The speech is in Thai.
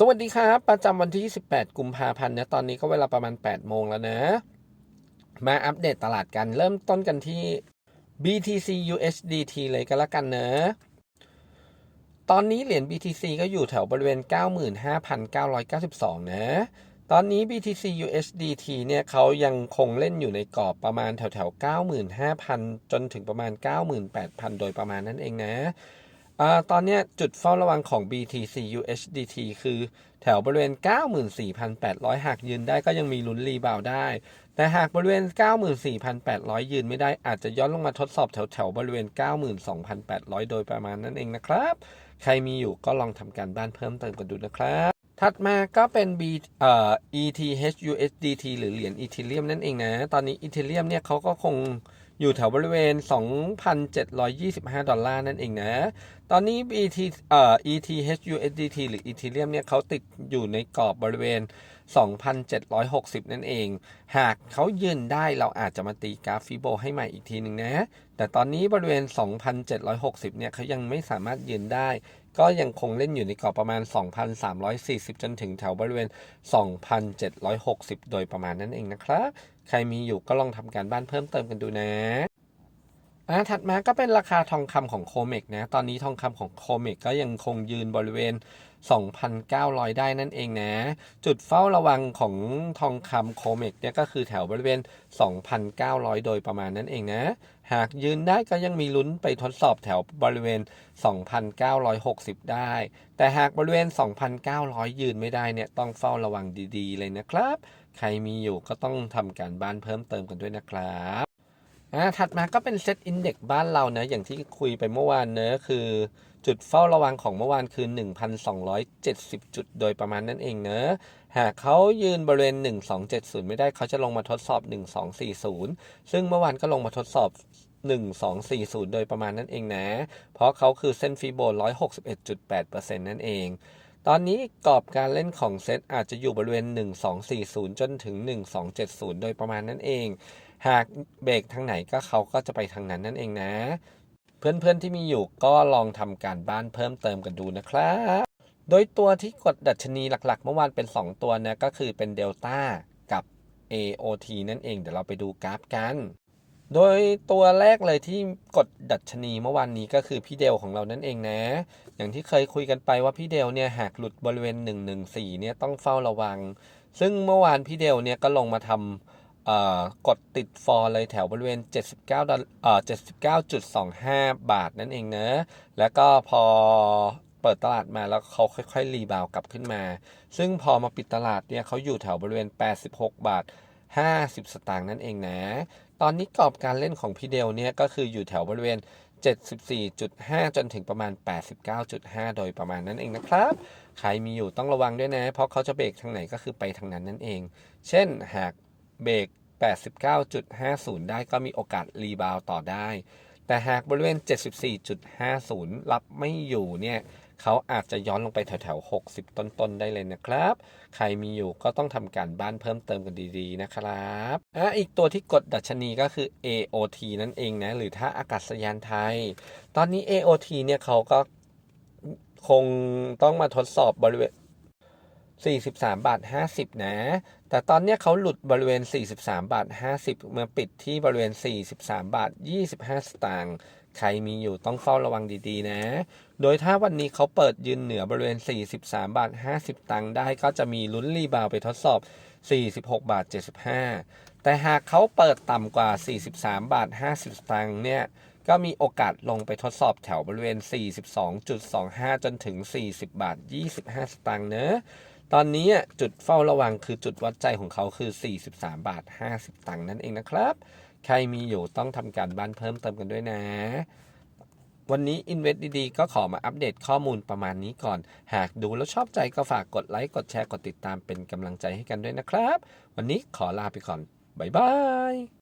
สวัสดีครับ ประจำวันที่ 28 กุมภาพันธ์นะตอนนี้ก็เวลาประมาณ 8 โมงแล้วนะ มาอัปเดตตลาดกัน เริ่มต้นกันที่ BTC USDT เลยก็แล้วกันเนะ ตอนนี้เหรียญ BTC ก็อยู่แถวบริเวณ 95,992 นะ ตอนนี้ BTC USDT เนี่ยเขายังคงเล่นอยู่ในกรอบประมาณแถวแถว95,000 จนถึงประมาณ 98,000 โดยประมาณนั้นเองนะ อตอนนี้จุดเฝ้าระวังของ BTC USDT คือแถวบริเวณ 94,800 หากยืนได้ก็ยังมีลุ้นรีบาวได้ แต่หากบริเวณ 94,800 ยืนไม่ได้อาจจะย้อนลงมาทดสอบแถวแถวบริเวณ 92,800 โดยประมาณนั้นเองนะครับ ใครมีอยู่ก็ลองทำการบ้านเพิ่มเติมกันดูนะครับ ถัดมาก็เป็น B เอ่อ ETH USDT หรือเหรียญอีเทเรียมนั่นเองนะ ตอนนี้อีเทเรียมเนี่ยเขาก็คง อยู่แถวบริเวณ 2,725 ดอลลาร์นั่นเองนะ ตอนนี้ E T เอ่อ ETH USDT หรือ Ethereum เนี่ยเขาติดอยู่ในกรอบบริเวณ 2,760 นั่นเอง หากเขายืนได้เราอาจจะมาตีกราฟฟิโบให้ใหม่อีกทีหนึ่งนะ แต่ตอนนี้บริเวณ 2,760 เนี่ยเขายังไม่สามารถยืนได้ ก็ยังคงเล่นอยู่ในกรอบประมาณ 2,340 จนถึงแถวบริเวณ 2,760 โดยประมาณนั้นเองนะครับ ใครมีอยู่ก็ลองทำการบ้านเพิ่มเติมกันดูนะ อ่าถัดมาก็เป็นราคาทองคำของโคเมกนะ ตอนนี้ทองคำของโคเมกก็ยังคงยืนบริเวณ 2,900 ได้นั่นเองนะ จุดเฝ้าระวังของทองคำโคเมกเนี่ยก็คือแถวบริเวณ 2,900 โดยประมาณนั้นเองนะ หากยืนได้ก็ยังมีลุ้นไปทดสอบแถวบริเวณ 2,960 ได้ แต่หากบริเวณ 2,900 ยืนไม่ได้เนี่ยต้องเฝ้าระวังดีๆ เลยนะครับ ใครมีอยู่ก็ต้องทำการบ้านเพิ่มเติมกันด้วยนะครับ อ่าถัดมาก็เป็นเซตอินเด็กบ้านเราเนะอย่างที่คุยไปเมื่อวานเนะคือ จุดเฝ้าระวังของเมื่อวานคือ 1,270 จุดโดยประมาณนั้นเองเนะหากเขายืนบริเวณ 1270 ไม่ได้เขาจะลงมาทดสอบ 1240 ซึ่งเมื่อวานก็ลงมาทดสอบ 1240 โดยประมาณนั้นเองนะ เพราะเขาคือเส้นฟีโบ 161.8%นั่นเอง ตอนนี้กรอบการเล่นของเซตอาจจะอยู่บริเวณ 1240 จนถึง 1270 โดยประมาณนั้นเอง หากเบรกทางไหนก็เขาก็จะไปทางนั้นนั่นเองนะ เพื่อนๆที่มีอยู่ก็ลองทำการบ้านเพิ่มเติมกันดูนะครับ โดยตัวที่กดดัชนีหลักๆ เมื่อวานเป็น 2 ตัวนะก็คือเป็นเดลต้ากับ AOT นั่นเอง เดี๋ยวเราไปดูกราฟกัน โดยตัวแรกเลยที่กดดัชนีเมื่อวานนี้ก็คือพี่เดลของเรานั่นเองนะ อย่างที่เคยคุยกันไปว่าพี่เดลเนี่ยหากหลุดบริเวณ 114 เนี่ยต้องเฝ้าระวัง ซึ่งเมื่อวานพี่เดลเนี่ยก็ลงมาทำกดติดฟอร์เลยแถวบริเวณ 79ดอลเอ่อ79.25 บาทนั่นเองนะ แล้วก็พอเปิดตลาดมาแล้วเขาค่อยๆ รีบาวกลับขึ้นมา ซึ่งพอมาปิดตลาดเนี่ยเขาอยู่แถวบริเวณ 86 บาท 50 สตางค์นั่นเองนะ ตอนนี้กรอบการเล่นของพี่เดลเนี่ยก็คืออยู่แถวบริเวณ 74.5 จนถึงประมาณ 89.5 โดยประมาณนั้นเองนะครับ ใครมีอยู่ต้องระวังด้วยนะ เพราะเขาจะเบรกทางไหนก็คือไปทางนั้นนั่นเอง เช่นหากเบรก89.50 ได้ก็มีโอกาสรีบาวต่อได้ แต่หากบริเวณ 74.50 รับไม่อยู่เนี่ยเขาอาจจะย้อนลงไปแถวๆ 60 ต้นๆ ได้เลยนะครับ ใครมีอยู่ก็ต้องทำการบ้านเพิ่มเติมกันดีๆ นะครับอะอีกตัวที่กดดัชนีก็คือ AOT นั่นเองนะ หรือท่าอากาศยานไทย ตอนนี้ AOT เนี่ยเขาก็คงต้องมาทดสอบบริเวณ 43 บาท 50 นะ แต่ตอนนี้เขาหลุดบริเวณ 43 บาท 50มาปิดที่บริเวณ 43 บาท 25 สตางค์ ใครมีอยู่ต้องเฝ้าระวังดีๆ นะ โดยถ้าวันนี้เขาเปิดยืนเหนือบริเวณ 43 บาท 50 ตังค์ได้ก็จะมีลุ้นรีบาวไปทดสอบ 46 บาท 75 แต่หากเขาเปิดต่ำกว่า 43 บาท 50ตังค์เนี่ยก็มีโอกาสลงไปทดสอบแถวบริเวณ 42.25 จนถึง 40 บาท 25 สตางค์เนอะ ตอนนี้อะจุดเฝ้าระวังคือจุดวัดใจของเขาคือ 43 บาท 50 ตังค์นั่นเองนะครับ ใครมีอยู่ต้องทำการบ้านเพิ่มเติมกันด้วยนะ วันนี้ Invest ดีๆ ก็ขอมาอัปเดตข้อมูลประมาณนี้ก่อน หากดูแล้วชอบใจก็ฝากกดไลค์ กดแชร์ กดติดตามเป็นกำลังใจให้กันด้วยนะครับ วันนี้ขอลาไปก่อน บ๊ายบาย